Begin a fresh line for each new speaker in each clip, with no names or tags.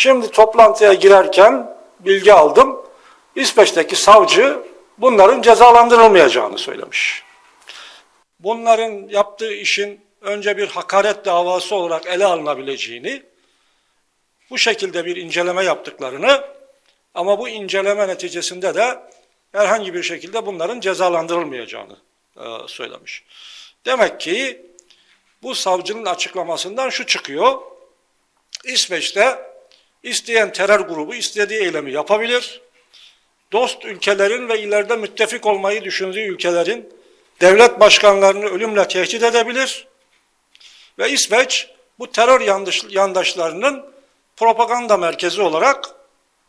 Şimdi toplantıya girerken bilgi aldım. İsveç'teki savcı bunların cezalandırılmayacağını söylemiş. Bunların yaptığı işin önce bir hakaret davası olarak ele alınabileceğini, bu şekilde bir inceleme yaptıklarını ama bu inceleme neticesinde de herhangi bir şekilde bunların cezalandırılmayacağını e, söylemiş. Demek ki bu savcının açıklamasından şu çıkıyor. İsveç'te isteyen terör grubu istediği eylemi yapabilir. Dost ülkelerin ve ileride müttefik olmayı düşündüğü ülkelerin devlet başkanlarını ölümle tehdit edebilir. Ve İsveç bu terör yandaş, yandaşlarının propaganda merkezi olarak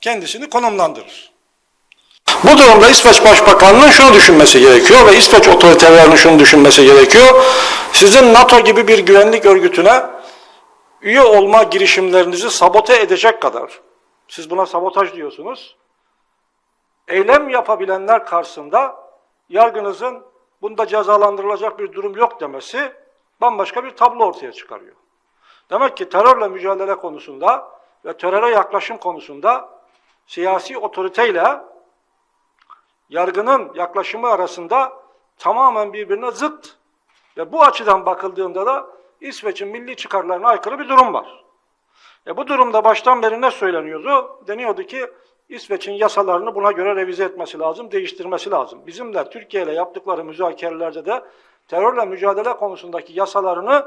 kendisini konumlandırır. Bu durumda İsveç Başbakanı'nın şunu düşünmesi gerekiyor ve İsveç otoritelerinin şunu düşünmesi gerekiyor. Sizin NATO gibi bir güvenlik örgütüne üye olma girişimlerinizi sabote edecek kadar, siz buna sabotaj diyorsunuz, eylem yapabilenler karşısında yargınızın bunda cezalandırılacak bir durum yok demesi bambaşka bir tablo ortaya çıkarıyor. Demek ki terörle mücadele konusunda ve teröre yaklaşım konusunda siyasi otoriteyle yargının yaklaşımı arasında tamamen birbirine zıt ve bu açıdan bakıldığında da İsveç'in milli çıkarlarına aykırı bir durum var. E bu durumda baştan beri ne söyleniyordu? Deniyordu ki İsveç'in yasalarını buna göre revize etmesi lazım, değiştirmesi lazım. Bizim de Türkiye ile yaptıkları müzakerelerde de terörle mücadele konusundaki yasalarını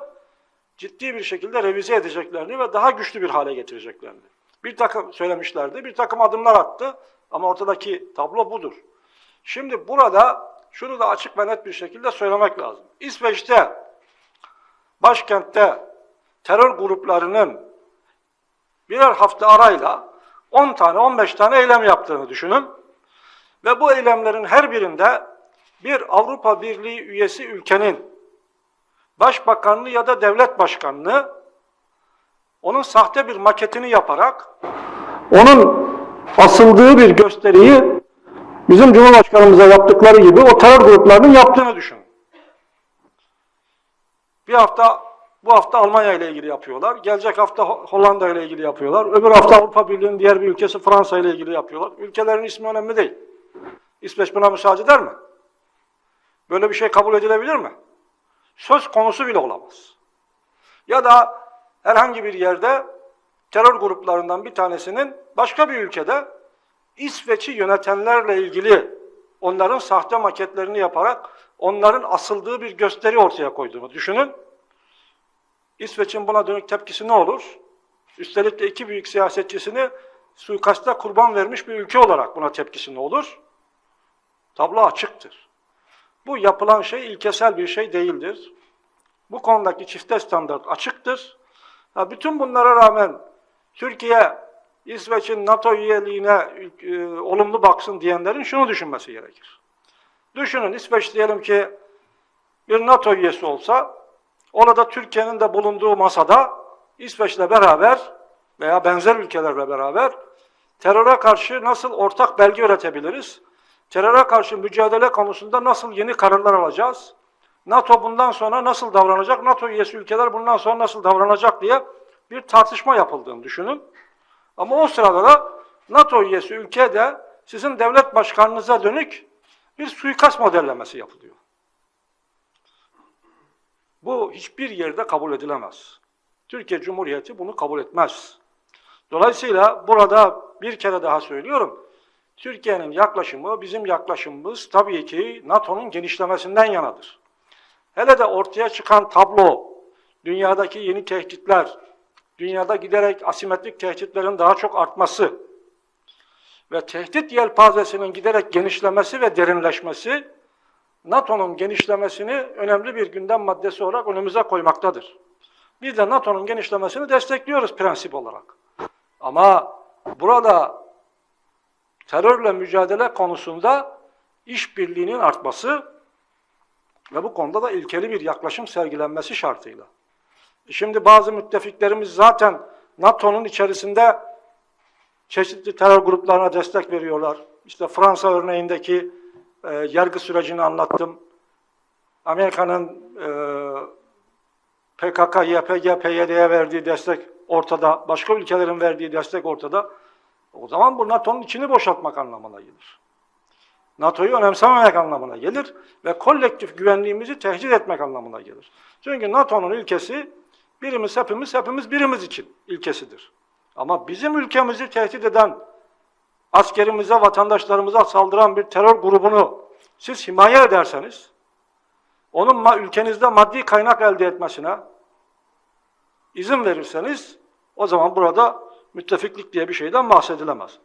ciddi bir şekilde revize edeceklerini ve daha güçlü bir hale getireceklerini. Bir takım söylemişlerdi, bir takım adımlar attı ama ortadaki tablo budur. Şimdi burada şunu da açık ve net bir şekilde söylemek lazım. İsveç'te, başkentte terör gruplarının birer hafta arayla 10 tane, 15 tane eylem yaptığını düşünün. Ve bu eylemlerin her birinde bir Avrupa Birliği üyesi ülkenin başbakanlığı ya da devlet başkanlığı onun sahte bir maketini yaparak onun asıldığı bir gösteriyi bizim Cumhurbaşkanımıza yaptıkları gibi o terör gruplarının yaptığını düşünün. Bir hafta bu hafta Almanya ile ilgili yapıyorlar. Gelecek hafta Ho- Hollanda ile ilgili yapıyorlar. Öbür hafta Avrupa Birliği'nin diğer bir ülkesi Fransa ile ilgili yapıyorlar. Ülkelerin ismi önemli değil. İsveç buna müsaade eder mi? Böyle bir şey kabul edilebilir mi? Söz konusu bile olamaz. Ya da herhangi bir yerde terör gruplarından bir tanesinin başka bir ülkede İsveç'i yönetenlerle ilgili onların sahte maketlerini yaparak onların asıldığı bir gösteri ortaya koyduğunu düşünün. İsveç'in buna dönük tepkisi ne olur? Üstelik de iki büyük siyasetçisini suikasta kurban vermiş bir ülke olarak buna tepkisi ne olur? Tablo açıktır. Bu yapılan şey ilkesel bir şey değildir. Bu konudaki çifte standart açıktır. Ha, bütün bunlara rağmen Türkiye, İsveç'in NATO üyeliğine e, olumlu baksın diyenlerin şunu düşünmesi gerekir. Düşünün İsveç diyelim ki bir NATO üyesi olsa, orada Türkiye'nin de bulunduğu masada İsveç'le beraber veya benzer ülkelerle beraber teröre karşı nasıl ortak belge üretebiliriz? Teröre karşı mücadele konusunda nasıl yeni kararlar alacağız? NATO bundan sonra nasıl davranacak? NATO üyesi ülkeler bundan sonra nasıl davranacak diye bir tartışma yapıldığını düşünün. Ama o sırada da NATO üyesi ülkede sizin devlet başkanınıza dönük bir suikast modellemesi yapılıyor. Bu hiçbir yerde kabul edilemez. Türkiye Cumhuriyeti bunu kabul etmez. Dolayısıyla burada bir kere daha söylüyorum. Türkiye'nin yaklaşımı, bizim yaklaşımımız tabii ki NATO'nun genişlemesinden yanadır. Hele de ortaya çıkan tablo, dünyadaki yeni tehditler, dünyada giderek asimetrik tehditlerin daha çok artması ve tehdit yelpazesinin giderek genişlemesi ve derinleşmesi, NATO'nun genişlemesini önemli bir gündem maddesi olarak önümüze koymaktadır. Biz de NATO'nun genişlemesini destekliyoruz prensip olarak. Ama burada terörle mücadele konusunda işbirliğinin artması ve bu konuda da ilkeli bir yaklaşım sergilenmesi şartıyla. Şimdi bazı müttefiklerimiz zaten NATO'nun içerisinde çeşitli terör gruplarına destek veriyorlar. İşte Fransa örneğindeki e, yargı sürecini anlattım. Amerika'nın e, PKK, YPG, PYD'ye verdiği destek ortada, başka ülkelerin verdiği destek ortada. O zaman bu NATO'nun içini boşaltmak anlamına gelir. NATO'yu önemsememek anlamına gelir ve kolektif güvenliğimizi tehdit etmek anlamına gelir. Çünkü NATO'nun ilkesi birimiz hepimiz, hepimiz birimiz için ilkesidir. Ama bizim ülkemizi tehdit eden, askerimize, vatandaşlarımıza saldıran bir terör grubunu siz himaye ederseniz, onun ülkenizde maddi kaynak elde etmesine izin verirseniz, o zaman burada müttefiklik diye bir şeyden bahsedilemez.